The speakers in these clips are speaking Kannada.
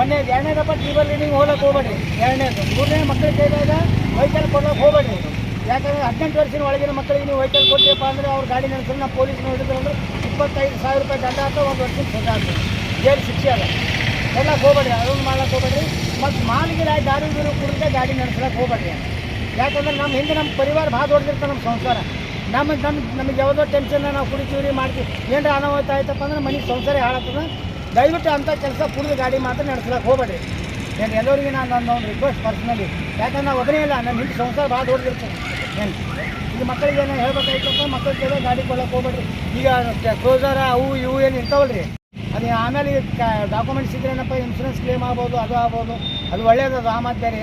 ಒಂದನೇದು ಎರಡನೇದಪ್ಪ ಟ್ರಿಬಲ್ ರೀಡಿಂಗ್ ಹೋಗಕ್ಕೆ ಹೋಗ್ಬೇಡ್ರಿ. ಎರಡನೇದು. ಮೂರನೇ ಮಕ್ಕಳ ಕೈದಾಗ ವೆಹಿಕಲ್ ಕೊಡೋಕೆ ಹೋಗ್ಬೇಡ್ರಿ. ಯಾಕಂದ್ರೆ ಹದಿನೆಂಟು ವರ್ಷದ ಒಳಗಿನ ಮಕ್ಕಳಿಗೆ ನೀವು ವೆಹಿಕಲ್ ಕೊಟ್ಟಿಯಪ್ಪ ಅಂದರೆ ಅವ್ರು ಗಾಡಿ ನಡೆಸಿದ್ರೆ ನಾವು ಪೊಲೀಸ್ ನೋಡಿದ್ರು ಅಂದ್ರೆ ಇಪ್ಪತ್ತೈದು ಸಾವಿರ ರೂಪಾಯಿ ದಂಡ ಅಥವಾ ಒಂದು ವರ್ಷದ ಸಜಾ ಆಗ್ತದೆ. ಜೈಲು ಶಿಕ್ಷೆ ಅಲ್ಲ. ಎಲ್ಲ ಹೋಗ್ಬೇಡ್ರಿ ಅದೊಂದು ಮಾಡ್ಲಕ್ಕೆ ಹೋಗ್ಬೇಡಿ ಮತ್ತು ಮಾಲಿಗೆ ದಾರಿ ಬೀರು ಕುಡಿದ್ರೆ ಗಾಡಿ ನಡೆಸ್ಲಕ್ಕೆ ಹೋಗ್ಬೇಡ್ರಿ. ಯಾಕಂದ್ರೆ ನಮ್ಮ ಹಿಂದೆ ನಮ್ಮ ಪರಿವಾರ ಭಾಳ ದೊಡ್ಡದಿರ್ತಾರೆ ನಮ್ಮ ಸಂಸಾರ. ನಮ್ಮ ನಮ್ಮ ನಮಗೆ ಯಾವುದೋ ಟೆನ್ಷನ್ನ ನಾವು ಕುಡಿತೀವಿ ಮಾಡ್ತೀವಿ. ಏನರ ಅನಾಹುತ ಆಯ್ತಪ್ಪ ಅಂದ್ರೆ ಮನೆ ಸಂಸಾರ ಹಾಳಾಗ್ತದೆ. ದಯವಿಟ್ಟು ಅಂಥ ಕೆಲಸ ಕುಡಿದು ಗಾಡಿ ಮಾತ್ರ ನಡೆಸ್ಲಕ್ಕೆ ಹೋಗ್ಬೇಡ್ರಿ. ಏನು ಎಲ್ಲರಿಗೆ ನಾನು ನನ್ನ ಒಂದು ರಿಕ್ವೆಸ್ಟ್ ಪರ್ಸ್ನಲಿ ಯಾಕಂದ್ರೆ ನಾವು ಒಬ್ಬನೇ ಇಲ್ಲ ನನ್ನ ಹಿಂದೆ ಸಂಸಾರ ಭಾಳ ದೊಡ್ಡದಿರ್ತದೆ ಏನು? ಈಗ ಮಕ್ಕಳಿಗೆ ಏನೋ ಹೇಳ್ಬೇಕಾಯ್ತಪ್ಪ ಮಕ್ಕಳು ಕೇಳೋ ಗಾಡಿ ಕೊಡಕ್ಕೆ ಹೋಗ್ಬೇಡ್ರಿ. ಈಗ ಕ್ಲೋಸರ ಅವು ಇವು ಏನು ಇರ್ತಾವಲ್ರಿ ಅದು ಆಮೇಲೆ ಡಾಕ್ಯುಮೆಂಟ್ಸ್ ಇದ್ರೆ ಏನಪ್ಪ ಇನ್ಶೂರೆನ್ಸ್ ಕ್ಲೇಮ್ ಆಗ್ಬೋದು, ಅದು ಆಗ್ಬೋದು. ಅದು ಒಳ್ಳೇದದು, ಆ ಮಾತು ಬೇರೆ.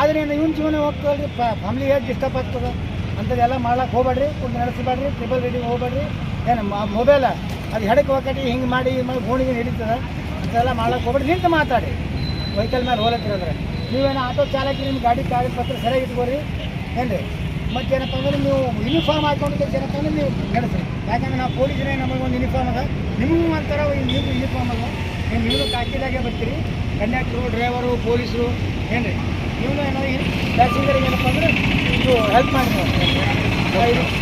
ಆದರೆ ಏನು ಇವ್ನ ಜೀವನ ಹೋಗ್ತಲ್ರಿ ಫ್ಯಾಮ್ಲಿ ಹೇಗೆ ಡಿಸ್ಟರ್ಬ್ ಆಗ್ತದೆ? ಅಂಥದ್ದೆಲ್ಲ ಮಾಡೋಕ್ಕೆ ಹೋಗ್ಬೇಡ್ರಿ ಕುಂದು ನಡೆಸಬೇಡ್ರಿ ಟ್ರಿಬಲ್ ರೀಡಿಂಗ್ ಹೋಗ್ಬೇಡ್ರಿ. ಏನು ಮೊಬೈಲ ಅದು ಹೆಡಕ್ಕೆ ಹೋಗಿ ಹಿಂಗೆ ಮಾಡಿ ಮಾಡಿ ಗೋಣಿಗೆ ನಡೀತದೆ ಇದೆಲ್ಲ ಮಾಡೋಕೆ ಹೋಗ್ಬಿಟ್ಟು ನಿಂತು ಮಾತಾಡಿ. ವೆಹಿಕಲ್ ಮೇಲೆ ಹೋಲತ್ತಿರೋದ್ರೆ ನೀವೇನು ಆಟೋ ಚಾಲಕಿ ನಿಮ್ಮ ಗಾಡಿ ಕಾಗದ ಪತ್ರ ಸರಿಯಾಗಿ ಇಟ್ಕೋರಿ ಏನು ರೀ ಮತ್ತೇನಪ್ಪ ಅಂದ್ರೆ ನೀವು ಯೂನಿಫಾರ್ಮ್ ಹಾಕೊಂಡು ಏನಪ್ಪ ಅಂದ್ರೆ ನೀವು ನಡೆಸಿ ಯಾಕಂದ್ರೆ ನಾವು ಪೊಲೀಸರೇ ನಮಗೆ ಒಂದು ಯೂನಿಫಾರ್ಮ್ ಅದ. ನಿಮಗೂ ಒಂಥರ ನೀವು ಯೂನಿಫಾರ್ಮ್ ಅದ. ನೀವು ನೀವು ಕಾಕಿದಾಗೆ ಬರ್ತೀರಿ. ಕಂಡಕ್ಟ್ರು, ಡ್ರೈವರು, ಪೊಲೀಸರು ಏನು ರೀ ನೀವು ಏನೋ ಪ್ಯಾಸೆಂಜರಿಗೆ ಏನಪ್ಪ ಅಂದ್ರೆ ಇದು ಹೆಲ್ಪ್ ಮಾಡಿ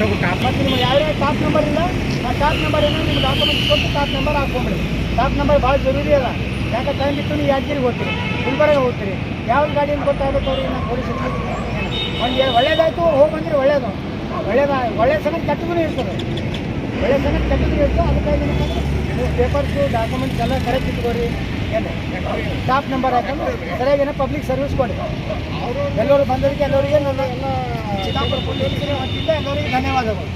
ಮತ್ತು ನಿಮ್ಮ ಯಾವ್ಯಾವ ಟಾಪ್ ನಂಬರ್ ಇಲ್ಲ, ಆ ಟಾಪ್ ನಂಬರ್ ಏನೋ ನಿಮ್ಮ ಡಾಕ್ಯುಮೆಂಟ್ ಕೊಟ್ಟು ಟಾಪ್ ನಂಬರ್ ಹಾಕೊಂಬಿಡಿ ಟಾಪ್ ನಂಬರ್ ಭಾಳ ಜರೂರಿ ಅದ ಯಾಕೆ ಟೈಮ್ ಬಿಟ್ಟು ನೀವು ಯಾದಗಿರಿಗೆ ಹೋಗ್ತೀರಿ? ಗುಲ್ಬರ್ಗ ಹೋಗ್ತೀರಿ. ಯಾವ ಗಾಡಿನ ಗೊತ್ತಾಗಬೇಕು ಅವ್ರಿಗೆ ನಾನು ಪೊಲೀಸ್ ಒಂದು ಒಳ್ಳೇದಾಯ್ತು, ಹೋಗಿ ಬಂದ್ರೆ ಒಳ್ಳೇದು. ಒಳ್ಳೇದ ಒಳ್ಳೆ ಸಮಯ ಕೆಟ್ಟದೂ ಇರ್ತದೆ. ಒಳ್ಳೆ ಸಮಯ ಕೆಟ್ಟದ್ದು ಇರ್ತದೆ. ಅದಕ್ಕಾಗಿ ನೀವು ಪೇಪರ್ಸು ಡಾಕ್ಯುಮೆಂಟ್ಸ್ ಎಲ್ಲ ಕರೆಕ್ಟ್ ಇಟ್ಕೋರಿ ಸ್ಟಾಪ್ ನಂಬರ್ ಹಾಕೊಂಡು ಸರಿಯಾಗಿ ಏನೋ ಪಬ್ಲಿಕ್ ಸರ್ವಿಸ್ ಕೊಡಿ. ಎಲ್ಲರೂ ಬಂದವರಿಗೆ ಎಲ್ಲರಿಗೆ ನನ್ನ ಎಲ್ಲ ಎಲ್ಲರಿಗೆ ಧನ್ಯವಾದಗಳು.